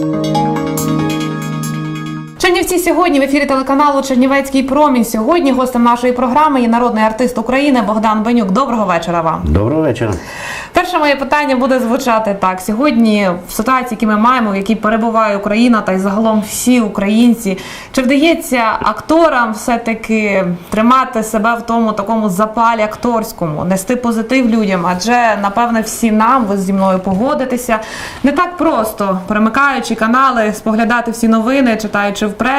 Thank you. Чернівці сьогодні в ефірі телеканалу Чернівецький промінь. Сьогодні гостем нашої програми є народний артист України Богдан Бенюк. Доброго вечора вам. Доброго вечора. Перше моє питання буде звучати так: сьогодні, в ситуації, які ми маємо, в якій перебуває Україна, та й загалом всі українці, чи вдається акторам все-таки тримати себе в тому такому запалі акторському, нести позитив людям? Адже напевне всі нам, ви зі мною погодитеся, не так просто перемикаючи канали, споглядати всі новини, читаючи в пресі,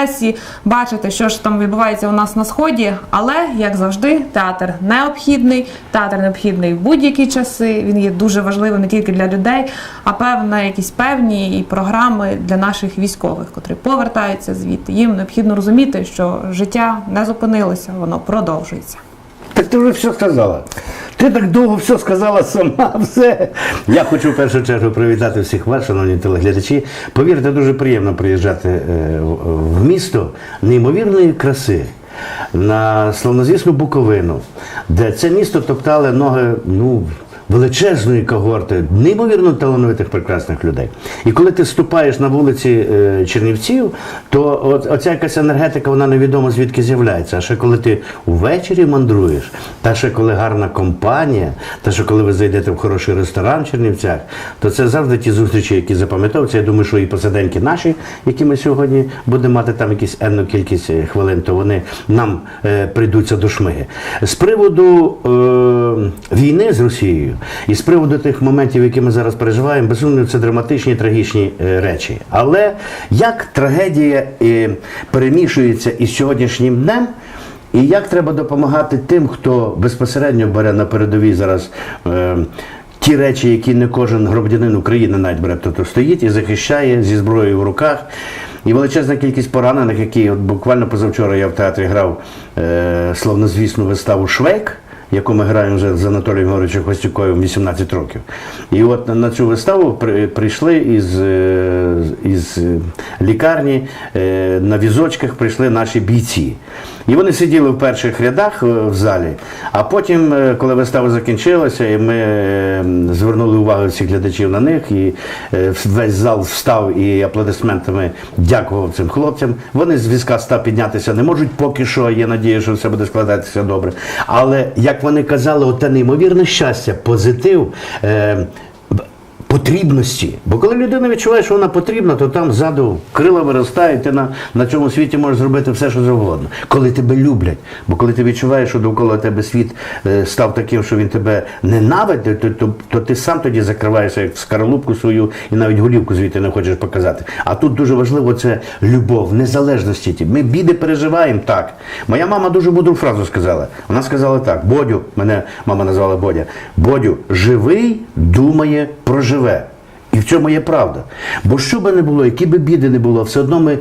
бачити, що ж там відбувається у нас на сході. Але як завжди, театр необхідний, театр необхідний в будь-які часи. Він є дуже важливим не тільки для людей, а певна якісь певні і програми для наших військових, котрі повертаються звідти. Їм необхідно розуміти, що життя не зупинилося, воно продовжується. Так ти вже все сказала. Ти так довго все сказала сама, все. Я хочу в першу чергу привітати всіх вас, шановні телеглядачі. Повірте, дуже приємно приїжджати е, в- місто неймовірної краси. На славнозвісну Буковину, де це місто топтали ноги ну, величезної когорти, неймовірно талановитих прекрасних людей. І коли ти ступаєш на вулиці е, Чернівців, то оця якась енергетика, вона невідомо звідки з'являється. А ще коли ти увечері мандруєш, та ще коли гарна компанія, та ще коли ви зайдете в хороший ресторан в Чернівцях, то це завжди ті зустрічі, які запам'ятовуються. Я думаю, що і посиденьки наші, які ми сьогодні будемо мати там якісь енну кількість е, хвилин, то вони нам е, прийдуться до шмиги. З приводу е, війни з Росією і з приводу тих моментів, які ми зараз переживаємо, безумовно, це драматичні, трагічні е, речі. Але як трагедія е, перемішується із сьогоднішнім днем? І як треба допомагати тим, хто безпосередньо бере на передовій зараз е, ті речі, які не кожен громадянин України навіть бере, тобто стоїть і захищає зі зброєю в руках. І величезна кількість поранених, які от буквально позавчора я в театрі грав е, славнозвісну виставу Швейк яку ми граємо вже з Анатолієм Георгійовичем Хостюковим 18 років. І от на цю виставу при- прийшли із, е, із е, лікарні, е, на візочках прийшли наші бійці. І вони сиділи в перших рядах е, в залі, а потім, е, коли вистава закінчилася, і ми е, звернули увагу всіх глядачів на них, і весь зал встав і аплодисментами дякував цим хлопцям. Вони з візка став піднятися не можуть поки що. Є надія, що все буде складатися добре. Але як вони казали, оте неймовірне щастя, позитив. Потрібності. Бо коли людина відчуває, що вона потрібна, то там ззаду крила виростають, ти на, на цьому світі можеш зробити все, що завгодно. Коли тебе люблять, бо коли ти відчуваєш, що довкола тебе світ е, став таким, що він тебе ненавидить, то, то, то ти сам тоді закриваєшся як в свою і навіть голівку звідти не хочеш показати. А тут дуже важливо це любов, незалежності. ті. Ми біди переживаємо так. Моя мама дуже мудру фразу сказала. Вона сказала так: Бодю, мене мама назвала Бодя, Бодю, живий думає про живе. І в цьому є правда. Бо що би не було, які би біди не було, все одно ми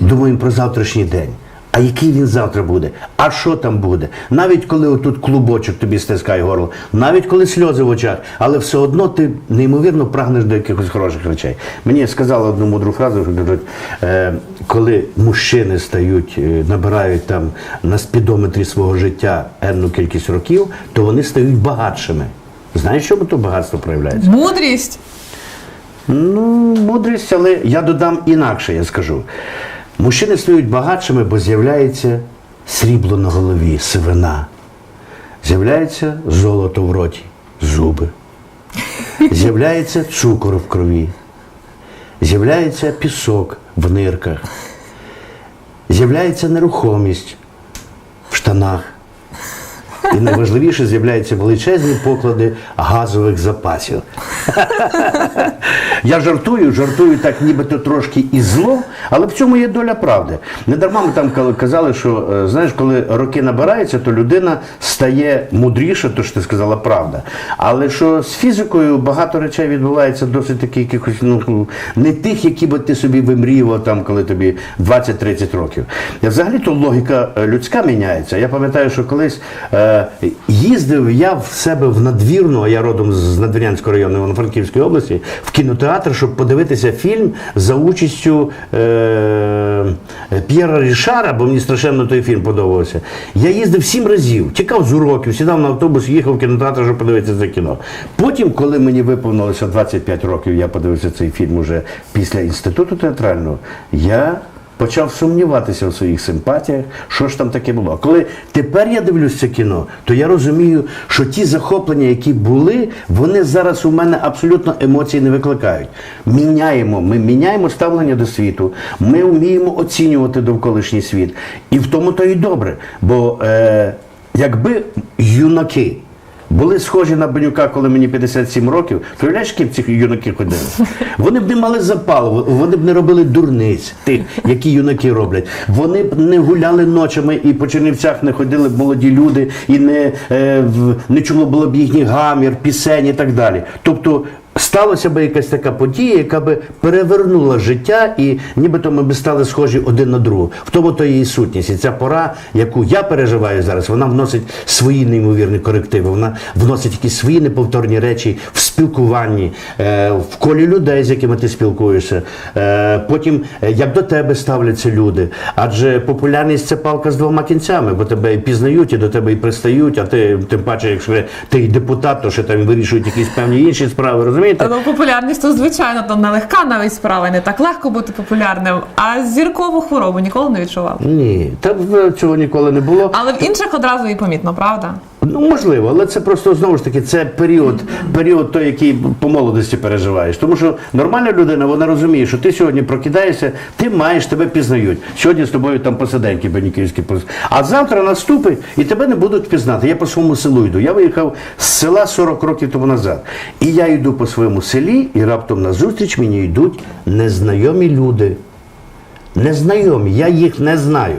думаємо про завтрашній день. А який він завтра буде? А що там буде? Навіть коли отут клубочок тобі стискає горло, навіть коли сльози в очах, але все одно ти неймовірно прагнеш до якихось хороших речей. Мені сказали одну мудру фразу, що кажуть, е, коли мужчини стають, е, набирають там на спідометрі свого життя енну кількість років, то вони стають багатшими. Знаєш, чому то багатство проявляється? Мудрість. Ну, мудрість, але я додам інакше, я скажу. Мужчини стають багатшими, бо з'являється срібло на голові, сивина. З'являється золото в роті, зуби. З'являється цукор в крові. З'являється пісок в нирках. З'являється нерухомість в штанах. І найважливіше з'являються величезні поклади газових запасів. Я жартую, жартую так, нібито трошки і зло, але в цьому є доля правди. Не дарма ми там казали, що е, знаєш, коли роки набираються, то людина стає мудріша, то що ти сказала правда. Але що з фізикою багато речей відбувається досить таки якихось ну не тих, які би ти собі вимріював там, коли тобі 20-30 років. Взагалі то логіка е, людська міняється. Я пам'ятаю, що колись е, їздив я в себе в надвірну, а я родом з Надвірнянського району Івано-Франківської області, в кінотеатр. Кінотеатр, щоб подивитися фільм за участю е- П'єра Рішара, бо мені страшенно той фільм подобався. Я їздив сім разів, тікав з уроків, сідав на автобус, їхав в кінотеатр, щоб подивитися це кіно. Потім, коли мені виповнилося 25 років, я подивився цей фільм уже після інституту театрального, я почав сумніватися в своїх симпатіях, що ж там таке було. Коли тепер я дивлюсь це кіно, то я розумію, що ті захоплення, які були, вони зараз у мене абсолютно емоцій не викликають. Міняємо, ми міняємо ставлення до світу, ми вміємо оцінювати довколишній світ. І в тому то і добре. Бо е, якби юнаки. Були схожі на Бенюка, коли мені 57 років. То уявляєш, б ці юнаки ходили? Вони б не мали запалу, вони б не робили дурниць, тих, які юнаки роблять. Вони б не гуляли ночами і по Чернівцях не ходили молоді люди, і не, е, не чуло було б їхній гамір, пісень і так далі. Тобто сталося б якась така подія, яка би перевернула життя, і нібито ми б стали схожі один на другого. В тому то її сутність. І ця пора, яку я переживаю зараз, вона вносить свої неймовірні корективи. Вона вносить якісь свої неповторні речі в спілкуванні, е, в колі людей, з якими ти спілкуєшся. Е, потім, е, як до тебе ставляться люди. Адже популярність це палка з двома кінцями, бо тебе і пізнають, і до тебе і пристають, а ти тим паче, якщо ти депутат, то ще там вирішують якісь певні інші справи. Розумієте? Ну, популярність то звичайно то нелегка навіть справа, не так легко бути популярним. А зіркову хворобу ніколи не відчував. Ні, та чого цього ніколи не було. Але в інших одразу і помітно, правда? Ну можливо, але це просто знову ж таки це період, період той, який по молодості переживаєш. Тому що нормальна людина, вона розуміє, що ти сьогодні прокидаєшся, ти маєш тебе пізнають. Сьогодні з тобою там посиденьки беніківські А завтра наступить і тебе не будуть пізнати. Я по своєму селу йду. Я виїхав з села 40 років тому назад. І я йду по своєму селі, і раптом назустріч мені йдуть незнайомі люди. Незнайомі, я їх не знаю.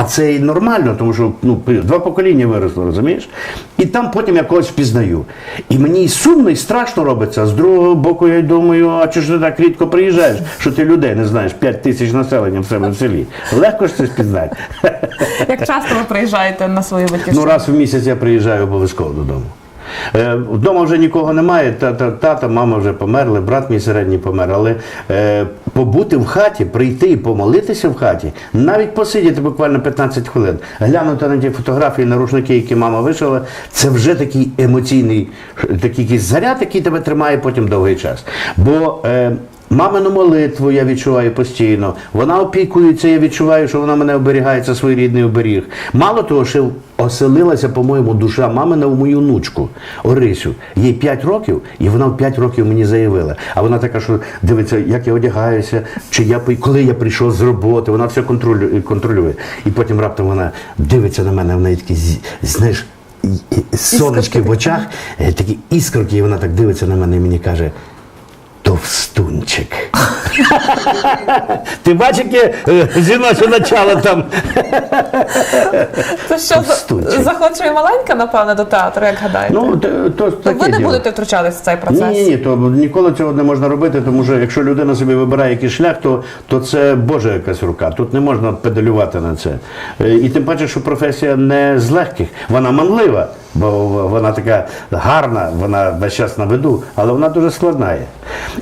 А це і нормально, тому що ну, два покоління виросло, розумієш? І там потім я когось впізнаю. І мені і сумно, і страшно робиться. З другого боку, я думаю, а чого ж ти так рідко приїжджаєш, що ти людей не знаєш, 5 тисяч населення в себе в селі. Легко ж це спізнати. Як часто ви приїжджаєте на свою Ну, раз в місяць я приїжджаю обов'язково додому. Е, Вдома вже нікого немає, тата, тата, мама вже померли, брат мій середній помер. Але е, побути в хаті, прийти і помолитися в хаті, навіть посидіти буквально 15 хвилин, глянути на ті фотографії, на рушники, які мама вишила, це вже такий емоційний, такий заряд, який тебе тримає потім довгий час. Бо е, Мамину молитву я відчуваю постійно. Вона опікується, я відчуваю, що вона мене оберігає, це своєрідний оберіг. Мало того, що оселилася, по-моєму, душа мамина в мою внучку Орисю. Їй 5 років, і вона в 5 років мені заявила. А вона така, що дивиться, як я одягаюся, чи я коли я прийшов з роботи, вона все контролює. І потім раптом вона дивиться на мене, в неї такі, знаєш, сонечки в очах, е, такі іскорки, і вона так дивиться на мене і мені каже. Товстунчик. Ти бачиш, яке е, жіноче начало там. То що Товстунчик. захочує маленька, напевне, до театру, як гадаєте? Ну, то, то, То таке ви не діло. будете втручатися в цей процес? Ні, ні, ні, то ніколи цього не можна робити, тому що якщо людина собі вибирає якийсь шлях, то, то це Божа якась рука. Тут не можна педалювати на це. Е, І тим паче, що професія не з легких, вона манлива, бо вона така гарна, вона весь час на виду, але вона дуже складна є.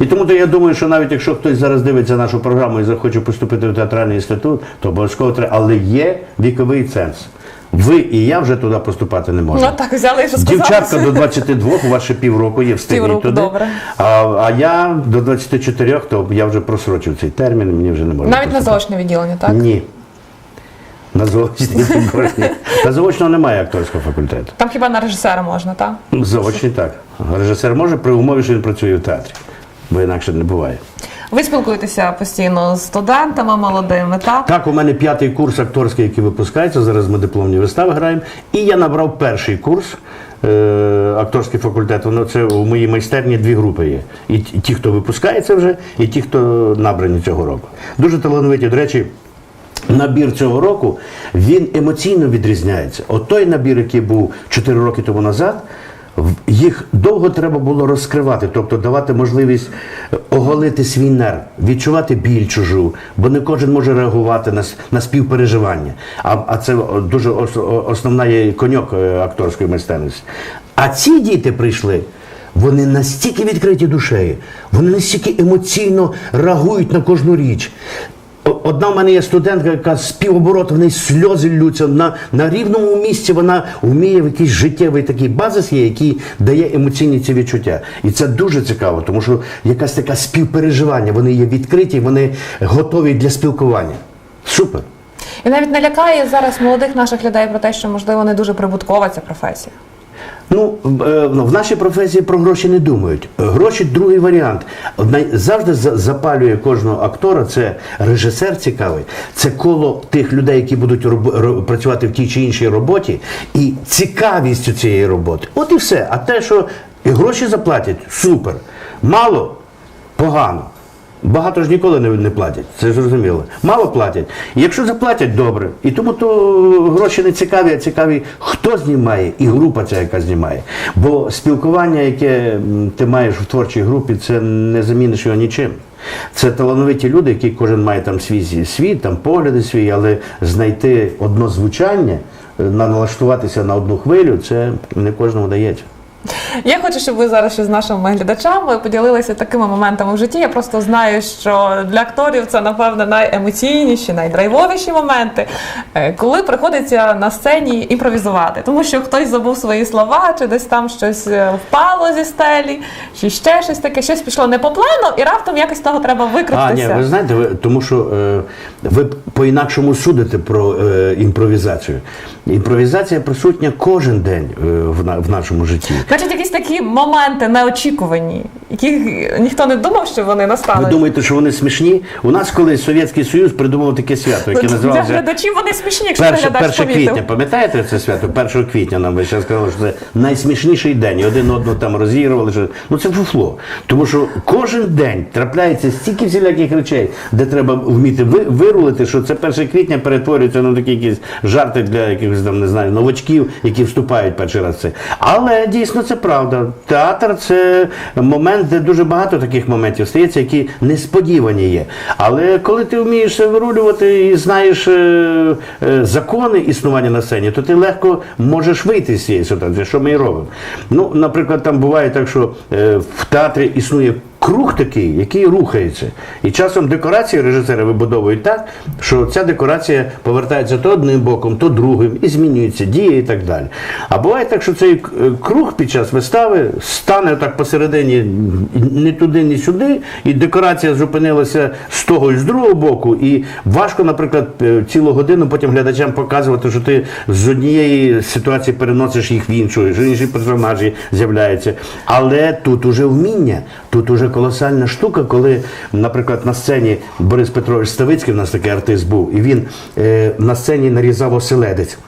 І тому то я думаю, що навіть якщо хтось зараз дивиться нашу програму і захоче поступити в театральний інститут, то обов'язково треба. Але є віковий ценз. Ви і я вже туди поступати не можемо. Ну так, взяли і сказали. Дівчатка до 22, у вас ще півроку є встигніть туди. добре. А, а я до 24, то я вже просрочив цей термін, мені вже не можна. Навіть на поступати. заочне відділення, так? Ні. На заочний також ні. На заочного немає акторського факультету. Там хіба на режисера можна, так? Заочний так. Режисер може при умові, що він працює в театрі. Бо інакше не буває. Ви спілкуєтеся постійно з студентами молодими, так? Так, у мене п'ятий курс акторський, який випускається. Зараз ми дипломні вистави граємо. І я набрав перший курс. е, Акторський факультет, воно це у моїй майстерні дві групи є. І ті, хто випускається вже, і ті, хто набрані цього року. Дуже талановиті. До речі, набір цього року він емоційно відрізняється. От той набір, який був 4 роки тому назад, їх довго треба було розкривати, тобто давати можливість е, оголити свій нерв, відчувати біль чужу, бо не кожен може реагувати на, на співпереживання. А, а це дуже ос- основна є коньок е, акторської майстерності. А ці діти прийшли. вони настільки відкриті душею, вони настільки емоційно реагують на кожну річ. Одна в мене є студентка, яка з в неї сльози ллються. На, на рівному місці вона вміє в якийсь життєвий такий базис є, який дає емоційні ці відчуття. І це дуже цікаво, тому що якась така співпереживання, вони є відкриті, вони готові для спілкування. Супер. І навіть не лякає зараз молодих наших людей про те, що можливо не дуже прибуткова ця професія. Ну, в- е, ну, в нашій професії про гроші не думають. Гроші другий варіант. Завжди запалює кожного актора. Це режисер цікавий, це коло тих людей, які будуть працювати в тій чи іншій роботі, і цікавістю цієї роботи. От і все. А те, що гроші заплатять, супер. Мало погано. Багато ж ніколи не, не платять, це зрозуміло. Мало платять. Якщо заплатять, добре. І тому то гроші не цікаві, а цікаві, хто знімає і група ця, яка знімає. Бо спілкування, яке ти маєш в творчій групі, це не заміниш його нічим. Це талановиті люди, які кожен має там свій світ, там погляди свої, але знайти одно звучання, е, налаштуватися на одну хвилю, це не кожному дається. Я хочу, щоб ви зараз ще з нашими глядачами поділилися такими моментами в житті. Я просто знаю, що для акторів це напевне найемоційніші, найдрайвовіші моменти, е, коли приходиться на сцені імпровізувати, тому що хтось забув свої слова, чи десь там щось е, впало зі стелі, чи ще щось таке, щось пішло не по плану, і раптом якось того треба А, ні, ви знаєте, ви, тому що е, ви по-інакшому судите про е, імпровізацію. Імпровізація присутня кожен день е, в, в нашому житті. Значить, якісь такі моменти неочікувані, яких ніхто не думав, що вони Ви думаєте, що вони смішні? У нас колись Совєтський Союз придумав таке свято, яке Для називалося глядачів вони смішні, якщо Перше, глядач 1 помітив. квітня, пам'ятаєте це свято? 1 квітня нам ви ще сказали, що це найсмішніший день. І один одного там розігрували. Що... Ну це фуфло. Тому що кожен день трапляється стільки всіляких речей, де треба вміти ви- вирулити, що це 1 квітня перетворюється на такі якісь жарти для якихось там, не знаю, новачків, які вступають перший раз в це. Але дійсно це правда. Театр це момент, де дуже багато таких моментів стається, які несподівані є. Але коли ти вмієш це вирулювати і знаєш е, е, закони існування на сцені, то ти легко можеш вийти з цієї ситуації, що ми і робимо. Ну, наприклад, там буває так, що е, в театрі існує. Круг такий, який рухається. І часом декорації режисери вибудовують так, що ця декорація повертається то одним боком, то другим, і змінюється дія і так далі. А буває так, що цей е, круг під час вистави стане так посередині ні туди, ні сюди, і декорація зупинилася з того і з другого боку. І важко, наприклад, е, цілу годину потім глядачам показувати, що ти з однієї ситуації переносиш їх в іншу, що інші персонажі з'являються. Але тут уже вміння, тут уже колосальна штука, коли, наприклад, на сцені Борис Петрович Ставицький, в нас такий артист був, і він е, на сцені нарізав оселедець.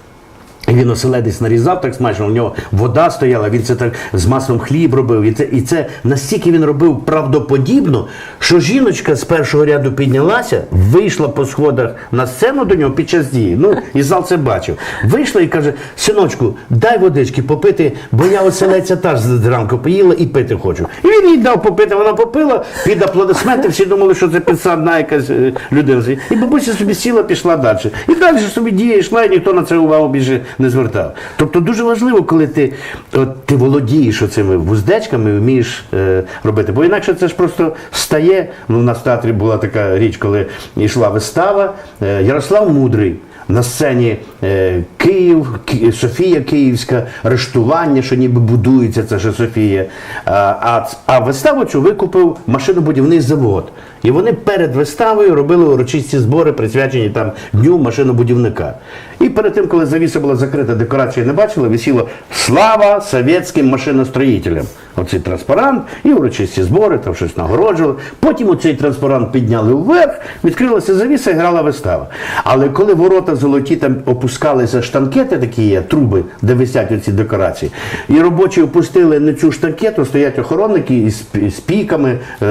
Він оселедець нарізав так смачно, у нього вода стояла, він це так з маслом хліб робив. І це, і це настільки він робив правдоподібно, що жіночка з першого ряду піднялася, вийшла по сходах на сцену до нього під час дії. Ну, і зал це бачив. Вийшла і каже: синочку, дай водички попити, бо я оселедця теж зранку поїла і пити хочу. І він їй дав попити, вона попила, під аплодисменти, всі думали, що це підсадна якась е, людина. І бабуся собі сіла, пішла далі. І далі собі дія йшла, і ніхто на це увагу більше не звертав. Тобто дуже важливо, коли ти, от, ти володієш оцими вуздечками, вмієш е, робити. Бо інакше це ж просто стає. Ну, у нас в театрі була така річ, коли йшла вистава, е, Ярослав Мудрий. На сцені е, Київ, Ки- Софія Київська, рештування, що ніби будується, це ще Софія. А, а, а виставу цю викупив машинобудівний завод. І вони перед виставою робили урочисті збори, присвячені там дню машинобудівника. І перед тим, коли завіса була закрита, декорації не бачили, висіло Слава совєтським машиностроїтелям. Оцей транспарант і урочисті збори, там щось нагороджували. Потім оцей транспарант підняли вверх, відкрилася завіса і грала вистава. Але коли ворота золоті там опускалися штанкети, такі є, труби, де висять оці декорації, і робочі опустили на цю штанкету, стоять охоронники із, пі- з піками е,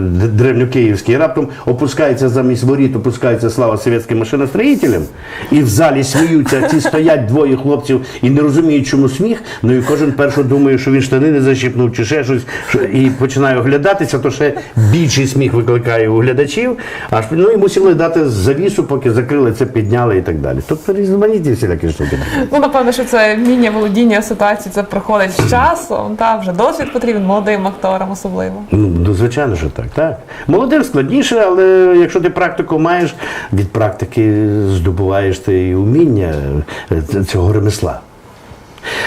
д- і раптом опускається замість воріт, опускається слава совєтським машиностроїтелям, і в залі сміються, ці стоять двоє хлопців і не розуміють, чому сміх. Ну і кожен перший думає, що він штани не защіпав. чи ще щось, і починає оглядатися, то ще більший сміх викликає у глядачів, аж ну, і мусили дати завісу, поки закрили це, підняли і так далі. Тобто різноманітні всілякі штуки. Ну, напевно, що це вміння володіння ситуацією, це приходить з часом. Та вже досвід потрібен молодим акторам особливо. Ну, ну, звичайно, що так, так. Молодим складніше, але якщо ти практику маєш, від практики здобуваєш ти і уміння е, цього ремесла.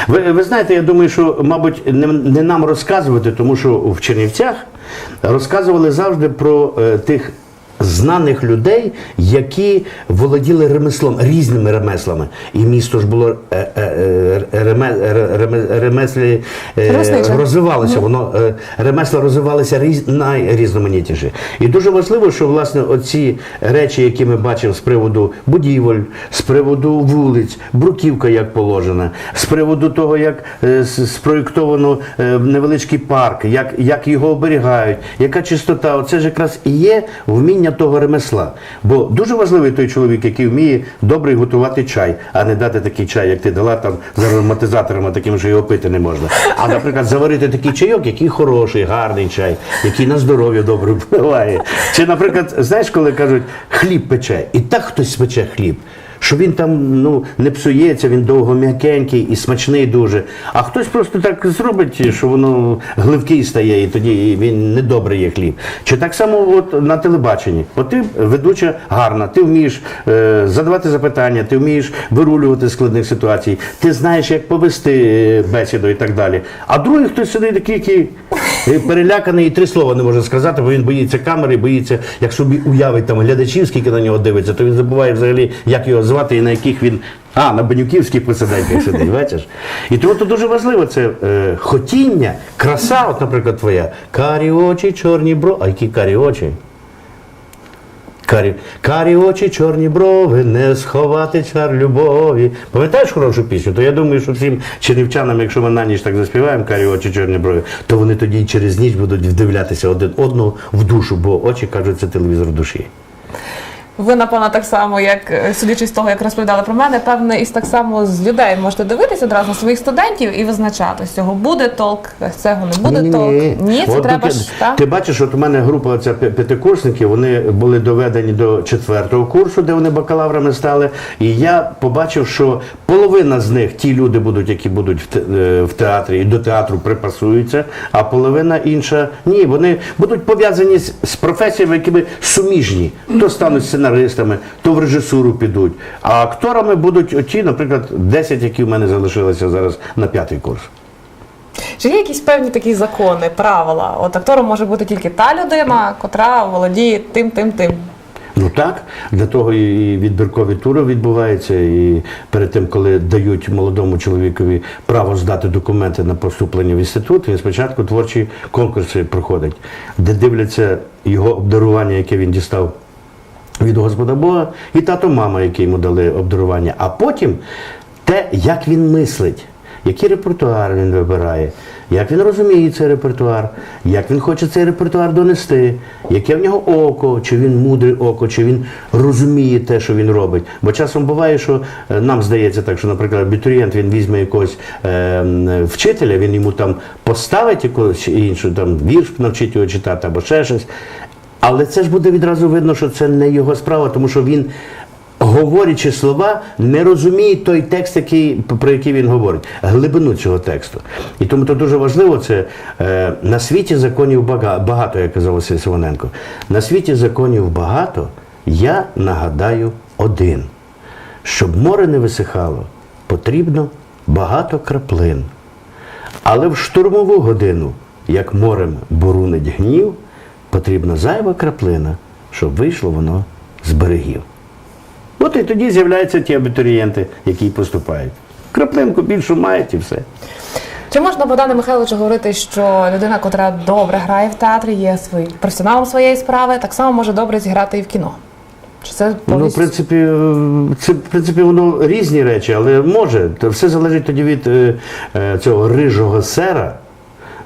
Ви, ви знаєте, я думаю, що, мабуть, не, не нам розказувати, тому що в Чернівцях розказували завжди про е, тих знаних людей, які володіли ремеслом, різними ремеслами. І місто ж було е, е, е, реме, реме- ремеслі е, розвивалося, воно е, ремесла розвивалися різ, найрізноманітніше. І дуже важливо, що власне оці речі, які ми бачимо з приводу будівель, з приводу вулиць, бруківка як положена, з приводу того, як е, спроєктовано е, невеличкий парк, як, як його оберігають, яка чистота, оце ж якраз і є вміння того ремесла. Бо дуже важливий той чоловік, який вміє добре готувати чай, а не дати такий чай, як ти дала там з ароматизаторами, таким, що його пити не можна. А, наприклад, заварити такий чайок, який хороший, гарний чай, який на здоров'я добре впливає. Чи, наприклад, знаєш, коли кажуть, хліб пече, і так хтось пече хліб. Що він там ну, не псується, він довго м'якенький і смачний дуже. А хтось просто так зробить, що воно гливкий стає, і тоді він недобрий є хліб. Чи так само от на телебаченні? От ти ведуча гарна, ти вмієш е, задавати запитання, ти вмієш вирулювати складних ситуацій, ти знаєш, як повести е, бесіду і так далі. А другий хтось сидить такий, який е, переляканий і три слова не може сказати, бо він боїться камери, боїться, як собі уявить там глядачів, скільки на нього дивиться, то він забуває взагалі, як його звати і на яких він. А, на банюківських посиденьках сидить, бачиш? І тому то дуже важливо це е, хотіння, краса, от, наприклад, твоя. Карі очі, чорні бро. А які карі очі? Карі, карі очі, чорні брови, не сховати чар любові. Пам'ятаєш хорошу пісню? То я думаю, що всім чернівчанам, якщо ми на ніч так заспіваємо, карі очі, чорні брови, то вони тоді й через ніч будуть вдивлятися один одного в душу, бо очі кажуть, це телевізор душі. Ви, напевно, так само, як е, судячи з того, як розповідали про мене, певне, і так само з людей можете дивитися одразу на своїх студентів і визначати, з цього буде толк, з цього не буде толк. Ні, це От треба ти, ж ти бачиш, от у мене група ця п'я- п'ятикурсників, вони були доведені до четвертого курсу, де вони бакалаврами стали. І я побачив, що половина з них, ті люди будуть, які будуть в е, театрі і до театру припасуються, а половина інша ні. Вони будуть пов'язані з, з професіями, якими суміжні. То стануть сценаристами, то в режисуру підуть. А акторами будуть оті, наприклад, 10, які в мене залишилися зараз на п'ятий курс. Чи є якісь певні такі закони, правила? От актором може бути тільки та людина, котра володіє тим, тим, тим. Ну так, для того і відбіркові тури відбуваються. І перед тим, коли дають молодому чоловікові право здати документи на поступлення в інститут, він спочатку творчі конкурси проходить, де дивляться його обдарування, яке він дістав від Господа Бога, і тато, мама, які йому дали обдарування. А потім те, як він мислить, який репертуар він вибирає, як він розуміє цей репертуар, як він хоче цей репертуар донести, яке в нього око, чи він мудре око, чи він розуміє те, що він робить. Бо часом буває, що е, нам здається так, що, наприклад, абітурієнт він візьме якогось е, вчителя, він йому там поставить якусь іншу там вірш, навчить його читати або ще щось. Але це ж буде відразу видно, що це не його справа, тому що він, говорячи слова, не розуміє той текст, який, про який він говорить, глибину цього тексту. І тому то дуже важливо це е, на світі законів багато, як казав Василь Сивоненко. На світі законів багато, я нагадаю один. Щоб море не висихало, потрібно багато краплин. Але в штурмову годину, як морем бурунить гнів, потрібна зайва краплина, щоб вийшло воно з берегів. От і тоді з'являються ті абітурієнти, які поступають. Краплинку більшу мають і все. Чи можна Богдане Михайловичу говорити, що людина, котра добре грає в театрі, є свій професіоналом своєї справи, так само може добре зіграти і в кіно? Чи це Ну, в принципі, е, це в принципі воно різні речі, але може. Все залежить тоді від е, е, цього рижого сера,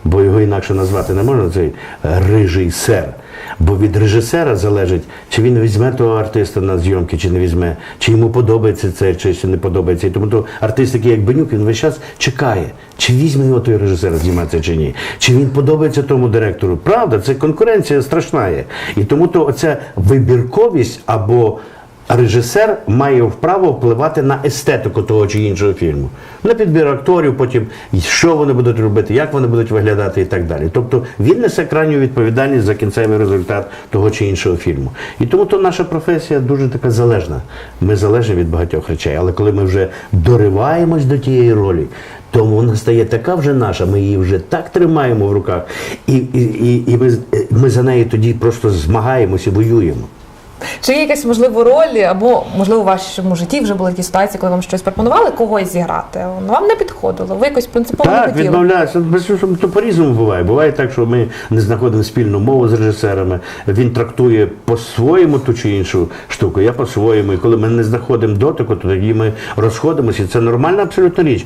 бо його інакше назвати не можна, цей е, рижий сер. Бо від режисера залежить, чи він візьме того артиста на зйомки, чи не візьме, чи йому подобається це, чи ще не подобається. І тому то артист, такий як Бенюк, він весь час чекає, чи візьме його той режисер зніматися чи ні, чи він подобається тому директору. Правда, це конкуренція страшна є. І тому то оця вибірковість або режисер має вправо впливати на естетику того чи іншого фільму, на підбір акторів, потім що вони будуть робити, як вони будуть виглядати і так далі. Тобто він несе крайню відповідальність за кінцевий результат того чи іншого фільму. І тому то наша професія дуже така залежна. Ми залежні від багатьох речей, але коли ми вже дориваємось до тієї ролі. Тому вона стає така вже наша, ми її вже так тримаємо в руках, і, і, і, і ми, ми за неї тоді просто змагаємося, воюємо. Чи є якась можливо роль, або можливо у вашому житті вже були якісь ситуації, коли вам щось пропонували когось зіграти? Ну, Вам не підходило, ви якось принципово не хотіли. відмовляюся. Без- То по-різному буває. Буває так, що ми не знаходимо спільну мову з режисерами. Він трактує по-своєму ту чи іншу штуку, я по-своєму. І коли ми не знаходимо дотику, то тоді ми розходимося. І це нормальна абсолютно річ.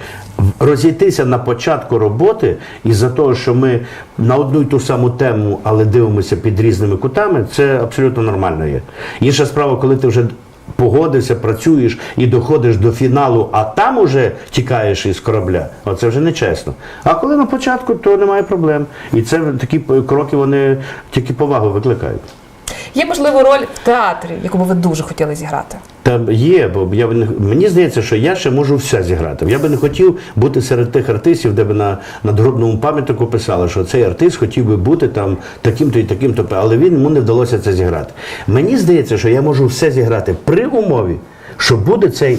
Розійтися на початку роботи із-за того, що ми на одну й ту саму тему, але дивимося під різними кутами, це абсолютно нормально є. Інша справа, коли ти вже погодився, працюєш і доходиш до фіналу, а там уже тікаєш із корабля. Оце вже нечесно. А коли на початку, то немає проблем. І це такі кроки вони тільки повагу викликають. Є можливо роль в театрі, яку би ви дуже хотіли зіграти. Там є, бо я не- мені здається, що я ще можу все зіграти. Я би не хотів бути серед тих артистів, де б на надгробному пам'ятнику писали, що цей артист хотів би бути там таким-то і таким-то, але він йому не вдалося це зіграти. Мені здається, що я можу все зіграти при умові, що буде цей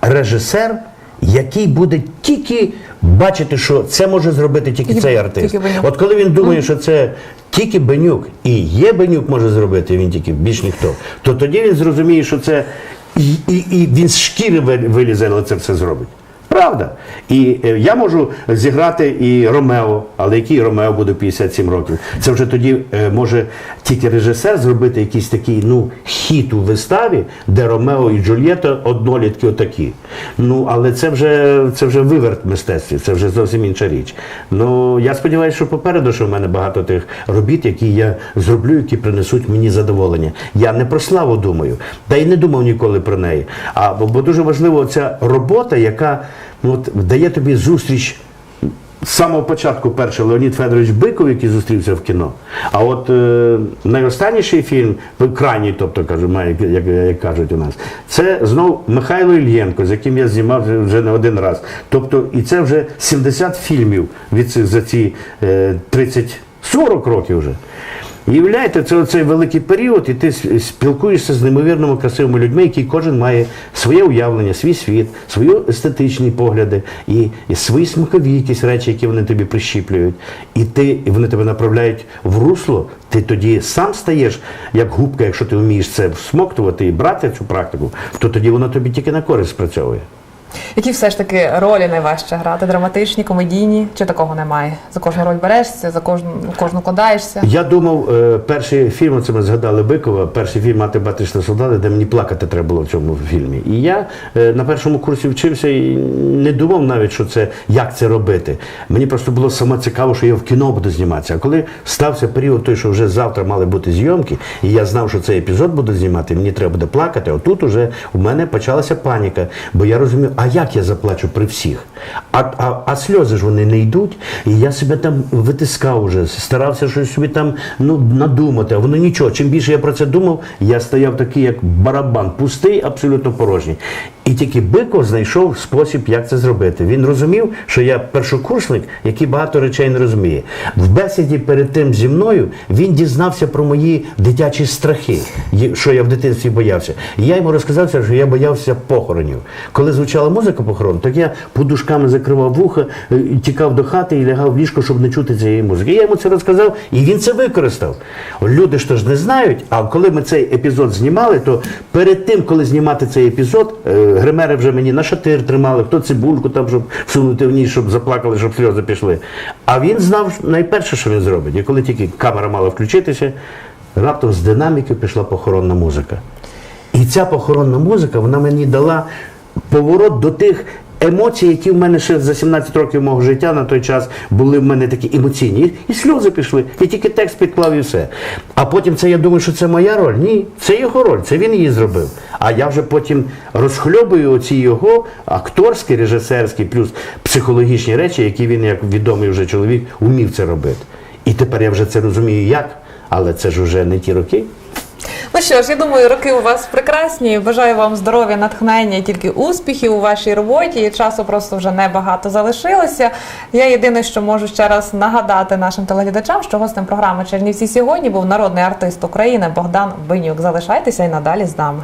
режисер, який буде тільки бачити, що це може зробити тільки цей артист. тільки От коли він думає, що це тільки Бенюк і є Бенюк може зробити, він тільки більш ніхто, то тоді він зрозуміє, що це і, і, і він з шкіри вилізе, але це все зробить. Правда. І е, я можу зіграти і Ромео, але який Ромео буде 57 років? Це вже тоді е, може тільки режисер зробити якийсь такий ну, хіт у виставі, де Ромео і Джульєта однолітки отакі. Ну, але це вже, це вже виверт мистецтві, це вже зовсім інша річ. Ну, я сподіваюся, що попереду, що в мене багато тих робіт, які я зроблю, які принесуть мені задоволення. Я не про славу думаю, та й не думав ніколи про неї. А, бо дуже важливо ця робота, яка ну, от, дає тобі зустріч. З самого початку перший Леонід Федорович Биков, який зустрівся в кіно. А от е, найостанніший фільм, ну, крайній, тобто кажу, має, як, як кажуть у нас, це знов Михайло Ільєнко, з яким я знімав вже не один раз. Тобто, і це вже 70 фільмів від цих за ці е, 30-40 років вже. Уявляєте, це оцей великий період, і ти спілкуєшся з неймовірно красивими людьми, які кожен має своє уявлення, свій світ, свої естетичні погляди і, і свої смакові якісь речі, які вони тобі прищіплюють. І ти і вони тебе направляють в русло. Ти тоді сам стаєш як губка, якщо ти вмієш це всмоктувати і брати цю практику, то тоді воно тобі тільки на користь спрацьовує. Які все ж таки ролі найважче грати? Драматичні, комедійні? Чи такого немає? За кожну роль берешся, за кожну кожну кладаєшся? Я думав, е, перший фільм, це ми згадали Бикова, перший фільм Мати батишна солдати, де мені плакати треба було в цьому фільмі. І я е, на першому курсі вчився і не думав навіть, що це як це робити. Мені просто було саме цікаво, що я в кіно буду зніматися. А коли стався період той, що вже завтра мали бути зйомки, і я знав, що цей епізод буду знімати, мені треба буде плакати. Отут уже у мене почалася паніка, бо я розумів, а як я заплачу при всіх? А, а, а сльози ж вони не йдуть, і я себе там витискав уже, старався щось собі там ну, надумати, а воно нічого. Чим більше я про це думав, я стояв такий, як барабан, пустий, абсолютно порожній. І тільки Биков знайшов спосіб, як це зробити. Він розумів, що я першокурсник, який багато речей не розуміє. В бесіді перед тим зі мною він дізнався про мої дитячі страхи, що я в дитинстві боявся. І я йому розказав, що я боявся похоронів. Коли звучала музика похорон, так я подушками закривав вуха, е, тікав до хати і лягав в ліжко, щоб не чути цієї музики. Я йому це розказав, і він це використав. Люди ж то ж не знають, а коли ми цей епізод знімали, то перед тим, коли знімати цей епізод, е, гримери вже мені на шатир тримали, хто цибульку там, щоб всунути в ній, щоб заплакали, щоб сльози пішли. А він знав найперше, що він зробить. І коли тільки камера мала включитися, раптом з динаміки пішла похоронна музика. І ця похоронна музика, вона мені дала поворот до тих емоції, які в мене ще за 17 років мого життя на той час були в мене такі емоційні. І, і сльози пішли. Я тільки текст підклав і все. А потім це я думаю, що це моя роль. Ні, це його роль, це він її зробив. А я вже потім розхльобую оці його акторські, режисерські, плюс психологічні речі, які він, як відомий вже чоловік, умів це робити. І тепер я вже це розумію як, але це ж вже не ті роки. Ну що ж, я думаю, роки у вас прекрасні. Бажаю вам здоров'я, натхнення, і тільки успіхів у вашій роботі. І часу просто вже небагато залишилося. Я єдине, що можу ще раз нагадати нашим телеглядачам, що гостем програми Чернівці сьогодні був народний артист України Богдан Бенюк. Залишайтеся і надалі з нами.